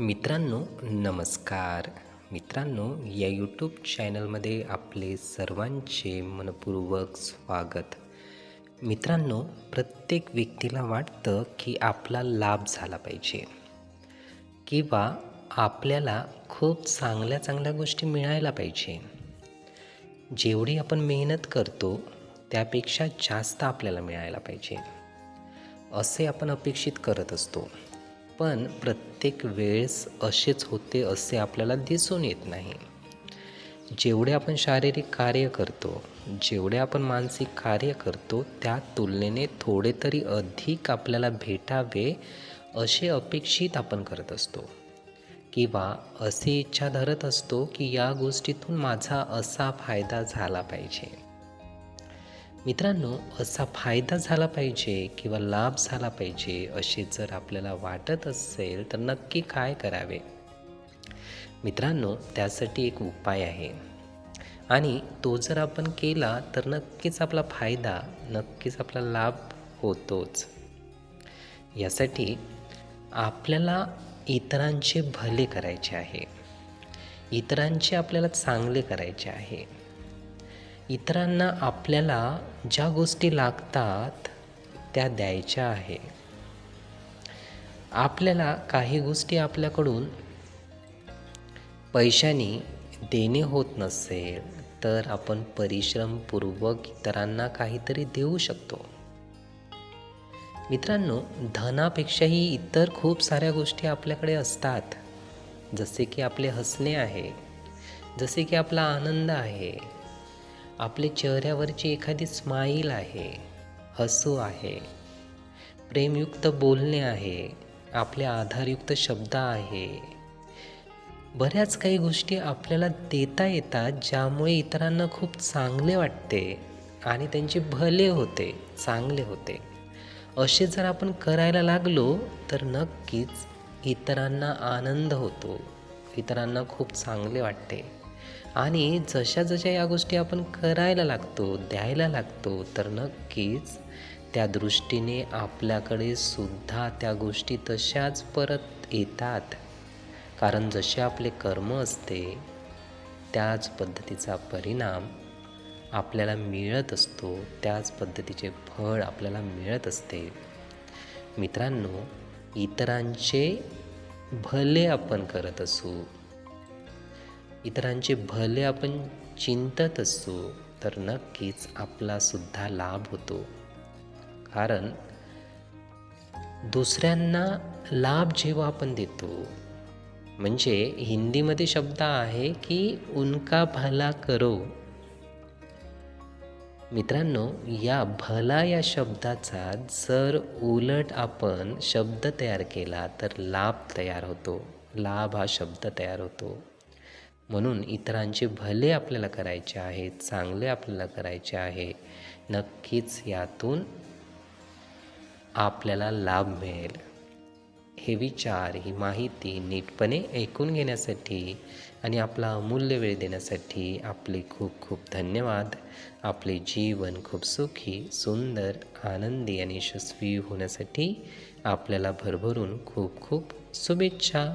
मित्रांनो नमस्कार. मित्रांनो या यूट्यूब चॅनलमध्ये आपले सर्वांचे मनपूर्वक स्वागत. मित्रांनो प्रत्येक व्यक्तीला वाटतं की आपला लाभ झाला पाहिजे. किंवा आपल्याला खूप चांगल्या चांगल्या गोष्टी मिळायला पाहिजे. जेवढी आपण मेहनत करतो त्यापेक्षा जास्त आपल्याला मिळायला पाहिजे. असे आपण अपेक्षित करत असतो. पण प्रत्येक वेळेस असेच होते असे आपल्याला दिसून येत नाही. जेवढे आपण शारीरिक कार्य करतो जेवढे आपण मानसिक कार्य करतो त्या तुलनेने थोडे तरी अधिक आपल्याला भेटावे असे अपेक्षित आपण करत असतो. किंवा अशी इच्छा धरत असतो की या गोष्टीतून माझा असा फायदा झाला पाहिजे. मित्रांनो असा फायदा झाला पाहिजे किंवा लाभ झाला पाहिजे असे जर आपल्याला वाटत असेल तर नक्की काय करावे? मित्रांनो त्यासाठी एक उपाय आहे. आणि तो जर आपण केला तर नक्कीच आपला फायदा नक्कीच आपला लाभ होतोच. यासाठी आपल्याला इतरांचे भले करायचे आहे. इतरांचे आपल्याला चांगले करायचे आहे. इतरांना आपल्याला ज्या गोष्टी लागतात त्या द्यायच्या आहे. आपल्याला काही गोष्टी आपल्याकडून पैशाने देणे होत नसेल तर आपण परिश्रमपूर्वक इतरांना काहीतरी देऊ शकतो. मित्रांनो धनापेक्षाही इतर खूप साऱ्या गोष्टी आपल्याकडे असतात. जसे की आपले हसणे आहे जसे की आपला आनंद आहे आपले चेहऱ्यावरची एखादी स्माईल आहे हसू आहे प्रेमयुक्त बोलणे आहे आपले आधारयुक्त शब्द आहे. बऱ्याच काही गोष्टी आपल्याला देता येतात ज्यामुळे इतरांना खूप चांगले वाटते आणि त्यांचे भले होते चांगले होते. असे जर आपण करायला लागलो तर नक्कीच इतरांना आनंद होतो इतरांना खूप चांगले वाटते. आणि जशा जशा या गोष्टी आपण करायला लागतो द्यायला लागतो तर नक्कीच त्या दृष्टीने आपल्याकडे सुद्धा त्या गोष्टी तशाच परत येतात. कारण जसे आपले कर्म असते त्याच पद्धतीचा परिणाम आपल्याला मिळत असतो त्याच पद्धतीचे फळ आपल्याला मिळत असते. मित्रांनो इतरांचे भले आपण करत असू इतरांचे भले आपण चिंतत असू तर नक्कीच आपलासुद्धा लाभ होतो. कारण दुसऱ्यांना लाभ जेव्हा आपण देतो म्हणजे हिंदीमध्ये शब्द आहे की उनका भला करो. मित्रांनो या भला या शब्दाचा जर उलट आपण शब्द तयार केला तर लाभ तयार होतो. लाभ हा शब्द तयार होतो. म्हणून इतरांचे भले आपल्याला करायचे आहे चांगले आपल्याला करायचे आहे नक्कीच यातून आपल्याला लाभ मिळेल. हे विचार ही माहिती नीटपणे ऐकून घेण्यासाठी आणि आपला अमूल्य वेळ देण्यासाठी आपले खूप खूप धन्यवाद. आपले जीवन खूप सुखी सुंदर आनंदी आणि यशस्वी होण्यासाठी आपल्याला भरभरून खूप खूप शुभेच्छा.